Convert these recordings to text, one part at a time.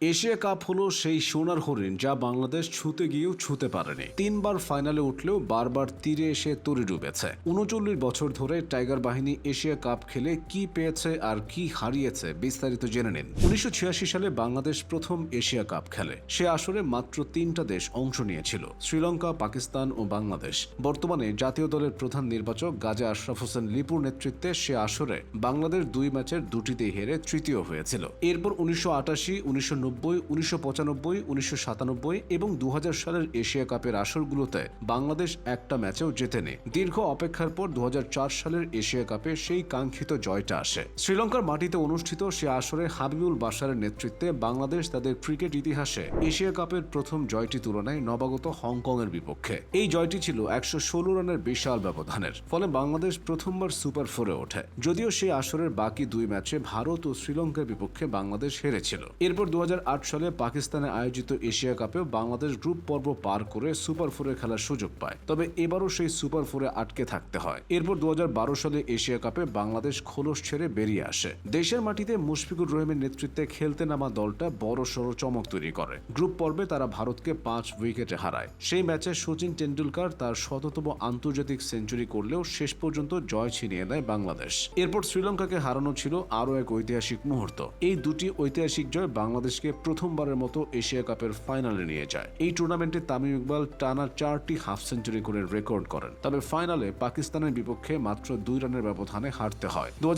Asia cup হলো সেই সোনার হরিণ যা বাংলাদেশ ছুতে গিয়েও ছুতে পারেনি। তিনবার ফাইনালে উঠলেও বারবার তীরে এসে তরি ডুবেছে। উনচল্লিশ বছর ধরে টাইগার বাহিনী এশিয়া কাপ খেলে কি পেয়েছে আর কি হারিয়েছে বিস্তারিত জেনে নিন। উনিশশো ছিয়াশি সালে বাংলাদেশ প্রথম এশিয়া কাপ খেলে। সে আসরে মাত্র তিনটা দেশ অংশ নিয়েছিল, শ্রীলঙ্কা, পাকিস্তান ও বাংলাদেশ। বর্তমানে জাতীয় দলের প্রধান নির্বাচক গাজা আশরাফ হোসেন লিপুর নেতৃত্বে সে আসরে বাংলাদেশ দুই ম্যাচের দুটিতেই হেরে তৃতীয় হয়েছিল। এরপর উনিশশো আটাশি, উনিশশো নব্বই উনিশশো পঁচানব্বই, উনিশশো সাতানব্বই এবং দু হাজার সালের এশিয়া কাপের আসরগুলোতে বাংলাদেশ একটা ম্যাচেও জেতেনি। দীর্ঘ অপেক্ষার পর দুহাজার চার সালের এশিয়া কাপে সেই কাঙ্ক্ষিত জয়টা আসে। শ্রীলঙ্কার মাটিতে অনুষ্ঠিত সে আসরে হাবিবুল বাসারের নেতৃত্বে বাংলাদেশ তাদের ক্রিকেট ইতিহাসে এশিয়া কাপের প্রথম জয়টি তুলনায় নবাগত হংকংয়ের বিপক্ষে। এই জয়টি ছিল একশো ষোলো রানের বিশাল ব্যবধানের, ফলে বাংলাদেশ প্রথমবার সুপার ফোরে ওঠে। যদিও সেই আসরের বাকি দুই ম্যাচে ভারত ও শ্রীলঙ্কার বিপক্ষে বাংলাদেশ হেরেছিল। এরপর দু হাজার সালে পাকিস্তানে আয়োজিত এশিয়া কাপেও বাংলাদেশ গ্রুপ পর্ব পার করে সুপার ফোরে খেলার সুযোগ পায়। তবে এবারও সেই সুপার ফোরে আটকে থাকতে হয়। এরপর দু সালে এশিয়া কাপে বাংলাদেশ খোলস ছেড়ে বেরিয়ে আসে। দেশের মাটিতে মুশফিকুর রহিমের নেতৃত্বে খেলতে নামা দলটা বড় সড় চমক তৈরি করে। গ্রুপ পর্বে তারা ভারতকে পাঁচ উইকেটে হারায়। সেই ম্যাচে সচিন টেন্ডুলকার তার শততম আন্তর্জাতিক সেঞ্চুরি করলেও শেষ পর্যন্ত জয় ছিনিয়ে নেয় বাংলাদেশ। এরপর শ্রীলঙ্কাকে হারানো ছিল আরও এক ঐতিহাসিক মুহূর্ত। এই দুটি ঐতিহাসিক জয় বাংলাদেশকে প্রথমবারের মতো এশিয়া কাপের ফাইনালে নিয়ে যায়। এই টুর্নামেন্টে তামিম ইকবাল টানা চারটি হাফ সেঞ্চুরি করে রেকর্ড করেন। তবে ফাইনালে পাকিস্তানের বিপক্ষে মাত্র দুই রানের ব্যবধানে হারতে হয়। দু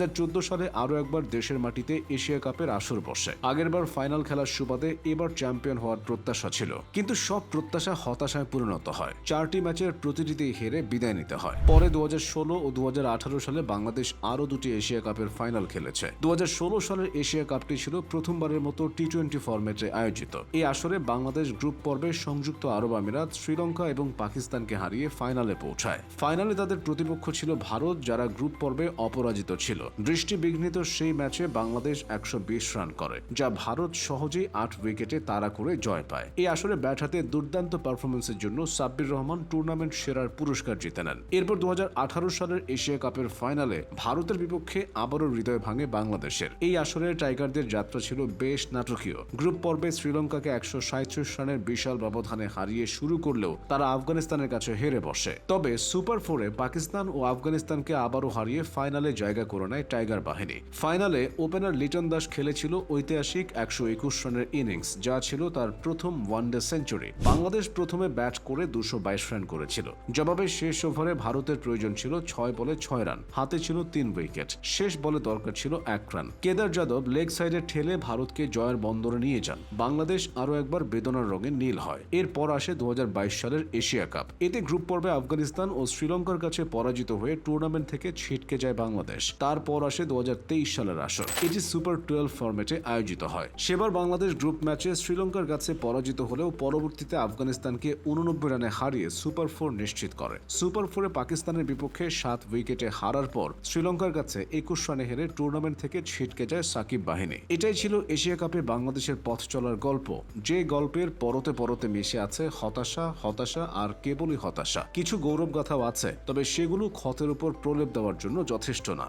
সালে আরও একবার দেশের মাটিতে এশিয়া কাপের আসর বসে। আগেরবার ফাইনাল খেলার সুবাদে এবার চ্যাম্পিয়ন হওয়ার প্রত্যাশা ছিল। কিন্তু সব প্রত্যাশা হতাশায় পরিণত হয়। চারটি ম্যাচের প্রতিটিতেই হেরে বিদায় নিতে হয়। পরে দু হাজার ষোলো ও দু হাজার আঠারো সালে বাংলাদেশ আরও দুটি এশিয়া কাপের ফাইনাল খেলেছে। দু হাজার ষোলো সালের এশিয়া কাপটি ছিল প্রথমবারের মতো টি টোয়েন্টি ফরম্যাটে আয়োজিত। এই আসরে বাংলাদেশ গ্রুপ পর্বে সংযুক্ত আরব আমিরাত, শ্রীলঙ্কা এবং পাকিস্তানকে হারিয়ে ফাইনালে পৌঁছায়। ফাইনালে তাদের প্রতিপক্ষ ছিল ভারত, যারা গ্রুপ পর্বে অপরাজিত ছিল। দৃষ্টিবিঘ্নিত সেই ম্যাচে বাংলাদেশ একশো রান করে, যা ভারত সহজেই আট উইকেটে তাড়া করে জয় পায়। এই আসরে ব্যাট হাতে দুর্দান্ত পারফরমেন্সের জন্য সাব্বির রহমান টুর্নামেন্ট সেরার পুরস্কার জিতে নেন। এরপর দু হাজার আঠারো সালের এশিয়া কাপের ফাইনালে ভারতের বিপক্ষে আবারও হৃদয় ভাঙে বাংলাদেশের। এই আসরে টাইগারদের যাত্রা ছিল বেশ নাটকীয়। গ্রুপ পর্বে শ্রীলঙ্কাকে একশো সাঁত্রিশ রানের বিশাল ব্যবধানে হারিয়ে শুরু করলেও তারা আফগানিস্তানের কাছে হেরে বসে। তবে সুপার ফোরে পাকিস্তান ও আফগানিস্তানকে আবারও হারিয়ে ফাইনালে জায়গা করে নেয় টাইগার বাহিনী। ফাইনালে ওপেনার লিটন দাস খেলেছিল ঐতিহাসিক একশো একুশ রানের ইনিংস, যা ছিল তার প্রথম ওয়ানডে সেঞ্চুরি। বাংলাদেশ প্রথমে ব্যাট করে দুশো বাইশ রান করেছিল। জবাবে শেষ ওভারে ভারতের প্রয়োজন ছিল ছয় বলে ছয় রান, হাতে ছিল তিন উইকেট। শেষ বলে দরকার ছিল এক রান। কেদার যাদব লেগ সাইডে ঠেলে ভারতকে জয়ের বন্দরে নিয়ে যান। বাংলাদেশ আরও একবার বেদনার রঙে নীল হয়। এরপর আসে দু সালের এশিয়া কাপ। এতে গ্রুপ পর্বে আফগানিস্তান ও শ্রীলঙ্কার কাছে পরাজিত হয়ে টুর্নামেন্ট থেকে ছিটকে যায় বাংলাদেশ। তারপর আসে দু সালের আসর। এটি সুপার টুয়েলভ ফরম্যাটে আয়োজিত হয়। সেবার বাংলাদেশ গ্রুপ ম্যাচে শ্রীলঙ্কার কাছে পরাজিত হলেও পরবর্তীতে আফগানিস্তানকে উননব্বই রানে হারিয়ে সুপার ফোর নিশ্চিত করে। সুপার ফোরে পাকিস্তানের বিপক্ষে সাত উইকেটে হারার পর শ্রীলঙ্কার কাছে একুশ রানে হেরে টুর্নামেন্ট থেকে ছিটকে যায় সাকিব বাহিনী। এটাই ছিল এশিয়া কাপে বাংলাদেশের পথ চলার গল্প। যে গল্পের পরতে পরতে মিশে আছে হতাশা হতাশা আর কেবলই হতাশা। কিছু গৌরব গাথাও আছে, তবে সেগুলো ক্ষতের উপর প্রলেপ দেওয়ার জন্য যথেষ্ট না।